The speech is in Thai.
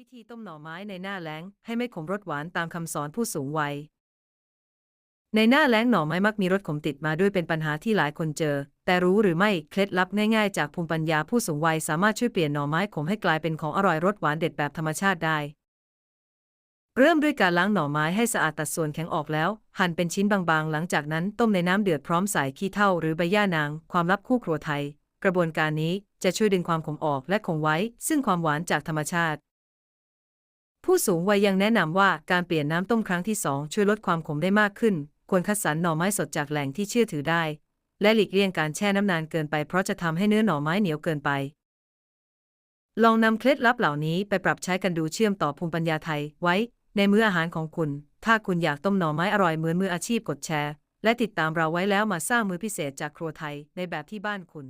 วิธีต้มหน่อไม้ในหน้าแล้งให้ไม่ขมรสหวานตามคำสอนผู้สูงวัย ในหน้าแล้งหน่อไม้มักมีรสขมติดมาด้วยเป็นปัญหาที่หลายคนเจอ แต่รู้หรือไม่เคล็ดลับง่ายๆจากภูมิปัญญาผู้สูงวัยสามารถช่วยเปลี่ยนหน่อไม้ขมให้กลายเป็นของอร่อยรสหวานเด็ดแบบธรรมชาติได้ เริ่มด้วยการล้างหน่อไม้ให้สะอาดตัดส่วนแข็งออกแล้ว หั่นเป็นชิ้นบางๆ หลังจากนั้นต้มในน้ำเดือดพร้อมใส่ขี้เถ้าหรือใบย่านาง ความลับคู่ครัวไทย กระบวนการนี้จะช่วยดึงความขมออกและคงไว้ ซึ่งความหวานจากธรรมชาติ ผู้สูงวัยยังแนะนำว่าการเปลี่ยนน้ำต้มครั้งที่ 2 ช่วยลดความขมได้มากขึ้น ควรคัดสรรหน่อไม้สดจากแหล่งที่เชื่อถือได้ และหลีกเลี่ยงการแช่น้ำนานเกินไปเพราะจะทำให้เนื้อหน่อไม้เหนียวเกินไป ลองนำเคล็ดลับเหล่านี้ไปปรับใช้กันดูเชื่อมต่อภูมิปัญญาไทยไว้ ในมื้ออาหารของคุณ ถ้าคุณอยากต้มหน่อไม้อร่อยเหมือนมืออาชีพกดแชร์ และติดตามเราไว้แล้วมาสร้างมือพิเศษจากครัวไทยในแบบที่บ้านคุณ